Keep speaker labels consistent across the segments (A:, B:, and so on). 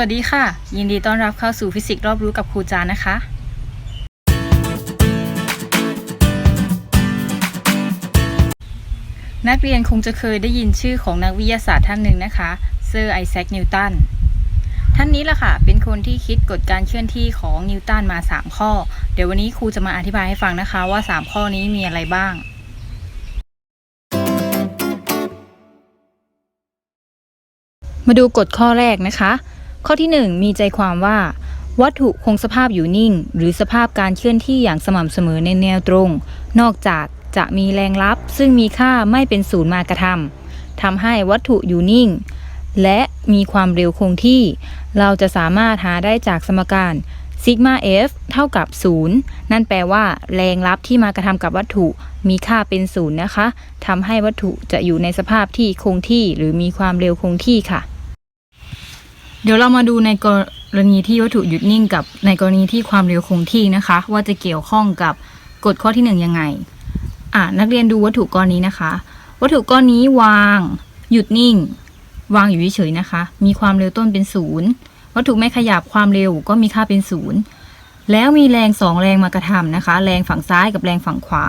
A: วัสดีค่ะ ยินดีต้อนรับเข้าสู่ฟิสิกส์รอบรู้กับครูจานะคะ นักเรียนคงจะเคยได้ยินชื่อของนักวิทยาศาสตร์ท่านหนึ่งนะคะเซอร์ไอแซคนิวตันท่านนี้ล่ะค่ะ เป็นคนที่คิดกฎการเคลื่อนที่ของนิวตันมา 3 ข้อ เดี๋ยววันนี้ครูจะมาอธิบายให้ฟังนะคะว่า 3 ข้อนี้มีอะไรบ้างมาดูกฎข้อแรกนะคะ ข้อที่ 1 มีใจความว่า วัตถุคงสภาพอยู่นิ่ง หรือสภาพการเคลื่อนที่อย่างสม่ำเสมอในแนวตรง นอกจากจะมีแรงลับ ซึ่งมีค่าไม่เป็นศูนย์มากระทำทำให้วัตถุอยู่นิ่ง และมีความเร็วคงที่ เราจะสามารถหาได้จากสมการซิกมา f เท่ากับ 0 นั่นแปลว่า แรงลับที่มากระทำกับวัตถุมีค่าเป็นศูนย์นะคะทำให้วัตถุจะอยู่ในสภาพที่คงที่ หรือมีความเร็วคงที่ค่ะ เดี๋ยวเรามาดูในกรณีที่วัตถุหยุดนิ่งกับในกรณีที่ความเร็วคงที่นะคะ ว่าจะเกี่ยวข้องกับกฎข้อที่หนึ่งยังไง อ่านักเรียนดูวัตถุก้อนนี้นะคะ วัตถุก้อนนี้วาง หยุดนิ่ง วางอยู่เฉยๆนะคะ มีความเร็วต้นเป็นศูนย์วัตถุไม่ขยับความเร็วก็มีค่าเป็นศูนย์แล้วมีแรงสองแรงมากระทำนะคะ แรงฝั่งซ้ายกับแรงฝั่งขวา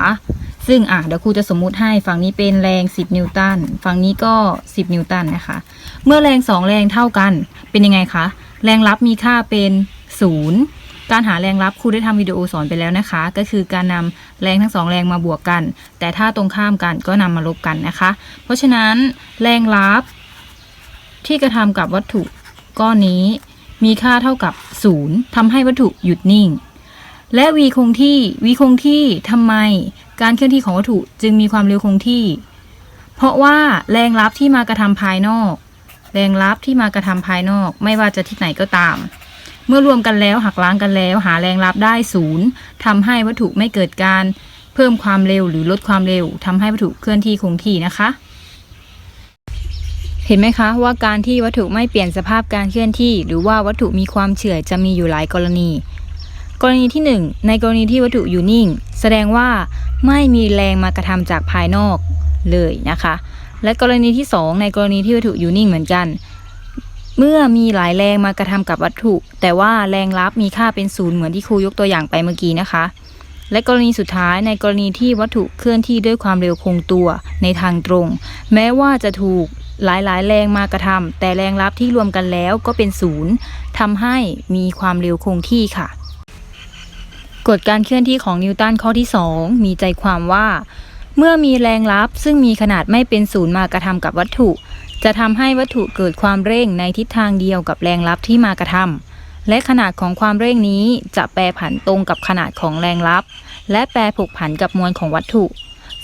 A: ซึ่งอะเดี๋ยวครูจะสมมุติให้ฝั่งนี้เป็นแรง 10 นิวตันฝั่งนี้ก็ 10 นิวตันนะคะ เมื่อแรงสองแรงเท่ากันเป็นยังไงคะ แรงรับมีค่าเป็นศูนย์การหาแรงรับครูได้ทำวิดีโอสอนไปแล้วนะคะ ก็คือการนำแรงทั้งสองแรงมาบวกกัน แต่ถ้าตรงข้ามกันก็นำมาลบกันนะคะ เพราะฉะนั้นแรงรับที่กระทำกับวัตถุก้อนนี้มีค่าเท่ากับศูนย์ทำให้วัตถุหยุดนิ่ง และ v คงที่ v คงที่ทำไม การเคลื่อนที่ของวัตถุจึงมีความเร็วคงที่ เพราะว่าแรงรับที่มากระทำภายนอก แรงรับที่มากระทำภายนอก ไม่ว่าจะที่ไหนก็ตาม เมื่อรวมกันแล้วหักล้างกันแล้ว หาแรงรับได้ศูนย์ทำให้วัตถุไม่เกิดการเพิ่มความเร็วหรือลดความเร็วทำให้วัตถุเคลื่อนที่คงที่นะคะเห็นไหมคะว่าการที่วัตถุไม่เปลี่ยนสภาพการเคลื่อนที่ หรือว่าวัตถุมีความเฉื่อยจะมีอยู่หลายกรณี กรณีที่ 1 ในกรณีที่วัตถุอยู่นิ่ง แสดงว่าไม่มีแรงมากระทำจากภายนอกเลยนะคะ และกรณีที่ 2 ในกรณีที่วัตถุอยู่นิ่งเหมือนกัน เมื่อมีหลายแรงมากระทำกับวัตถุ แต่ว่าแรงรับมีค่าเป็นศูนย์เหมือนที่ครูยกตัวอย่างไปเมื่อกี้นะคะ และกรณีสุดท้ายในกรณีที่วัตถุเคลื่อนที่ด้วยความเร็วคงตัวในทางตรง แม้ว่าจะถูกหลายๆ แรงมากระทำแต่แรงรับที่รวมกันแล้วก็เป็นศูนย์ทำให้มีความเร็วคงที่ค่ะ กฎการเคลื่อนที่ของนิวตันข้อที่ 2 มีใจความว่า เมื่อมีแรงรับซึ่งมีขนาดไม่เป็นศูนย์มากระทำกับวัตถุ จะทำให้วัตถุเกิดความเร่งในทิศทางเดียวกับแรงรับที่มากระทำและขนาดของความเร่งนี้จะแปรผันตรงกับขนาดของแรงรับ และแปรผกผันกับมวลของวัตถุ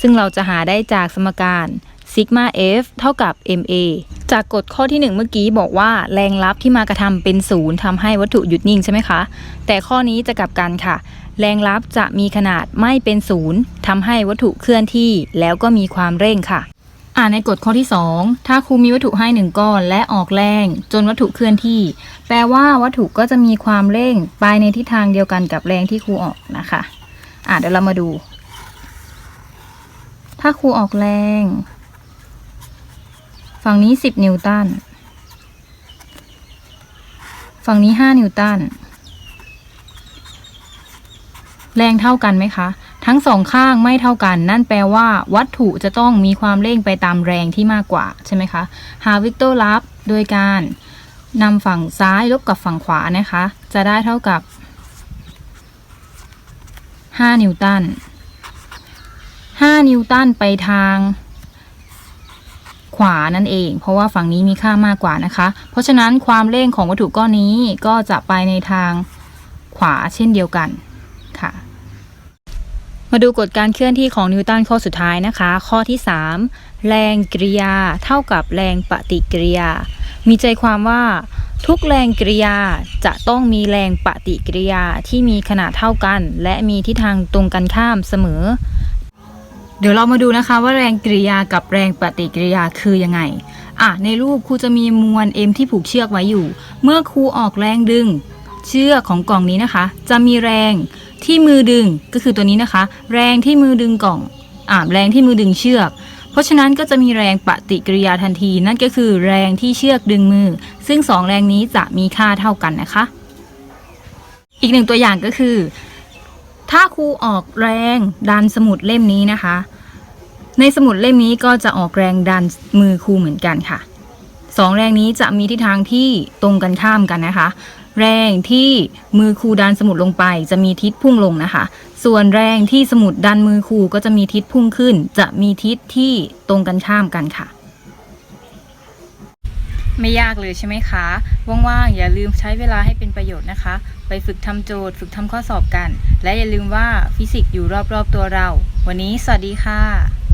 A: ซึ่งเราจะหาได้จากสมการซิกมา f เท่ากับ ma จากกฎข้อที่ 1 เมื่อกี้บอกว่าแรงรับที่มากระทำเป็นศูนย์ทำให้วัตถุหยุดนิ่งใช่ไหมคะ แต่ข้อนี้จะกลับกันค่ะ แรงรับจะมีขนาดไม่เป็นศูนย์ทำให้วัตถุเคลื่อนที่ แล้วก็มีความเร่งค่ะ อ่านในกฎข้อที่ 2 ถ้าครูมีวัตถุให้หนึ่งก้อนและออกแรง จนวัตถุเคลื่อนที่ แปลว่าวัตถุก็จะมีความเร่งไปในทิศทางเดียวกันกับแรงที่ครูออกนะคะอ่าเดี๋ยวเรามาดู ถ้าครูออกแรง ฝั่งนี้10นิวตัน ฝั่งนี้5นิวตัน แรงเท่ากันไหมคะ ทั้งสองข้างไม่เท่ากัน นั่นแปลว่า วัตถุจะต้องมีความเร่งไปตามแรงที่มากกว่าใช่ไหมคะ หาวิกเตอร์ลับโดยการนำฝั่งซ้ายลบกับฝั่งขวานะคะ จะได้เท่ากับ 5 นิวตัน 5 นิวตันไปทาง ขวานั่นเอง เพราะว่าฝั่งนี้มีค่ามากกว่านะคะ เพราะฉะนั้นความเร่งของวัตถุก้อนนี้ก็จะไปในทางขวาเช่นเดียวกันค่ะ มาดูกฎการเคลื่อนที่ของนิวตันข้อสุดท้ายนะคะ ข้อที่ 3 แรงกริยาเท่ากับแรงปฏิกิริยา มีใจความว่าทุกแรงกริยาจะต้องมีแรงปฏิกิริยาที่มีขนาดเท่ากัน และมีทิศทางตรงกันข้ามเสมอ เดี๋ยวเรามาดูนะคะว่าแรงกริยากับแรงปฏิกิริยาคือยังไง อะ ในรูปครูจะมีมวล M ที่ผูกเชือกไว้อยู่ เมื่อครูออกแรงดึง เชือกของกล่องนี้นะคะ จะมีแรงที่มือดึงก็คือตัวนี้นะคะ แรงที่มือดึงกล่อง อ่าแรงที่มือดึงเชือก เพราะฉะนั้นก็จะมีแรงปฏิกิริยาทันที นั่นก็คือแรงที่เชือกดึงมือ ซึ่งสองแรงนี้จะมีค่าเท่ากันนะคะ อีกหนึ่งตัวอย่างก็คือ ถ้าครูออกแรงดันสมุดเล่มนี้นะคะ ในสมุดเล่มนี้ก็จะออกแรงดันมือครูเหมือนกันค่ะสองแรงนี้จะมีทิศทางที่ตรงกันข้ามกันนะคะ แรงที่มือครูดันสมุดลงไป จะมีทิศพุ่งลงนะคะ ส่วนแรงที่สมุดดันมือครูก็จะมีทิศพุ่งขึ้น จะมีทิศที่ตรงกันข้ามกันค่ะ ไม่ยากเลยใช่ไหมคะ ว่างๆ อย่าลืมใช้เวลาให้เป็นประโยชน์นะคะ ไปฝึกทำโจทย์ ฝึกทำข้อสอบกัน และอย่าลืมว่าฟิสิกส์อยู่รอบๆตัวเรา วันนี้สวัสดีค่ะ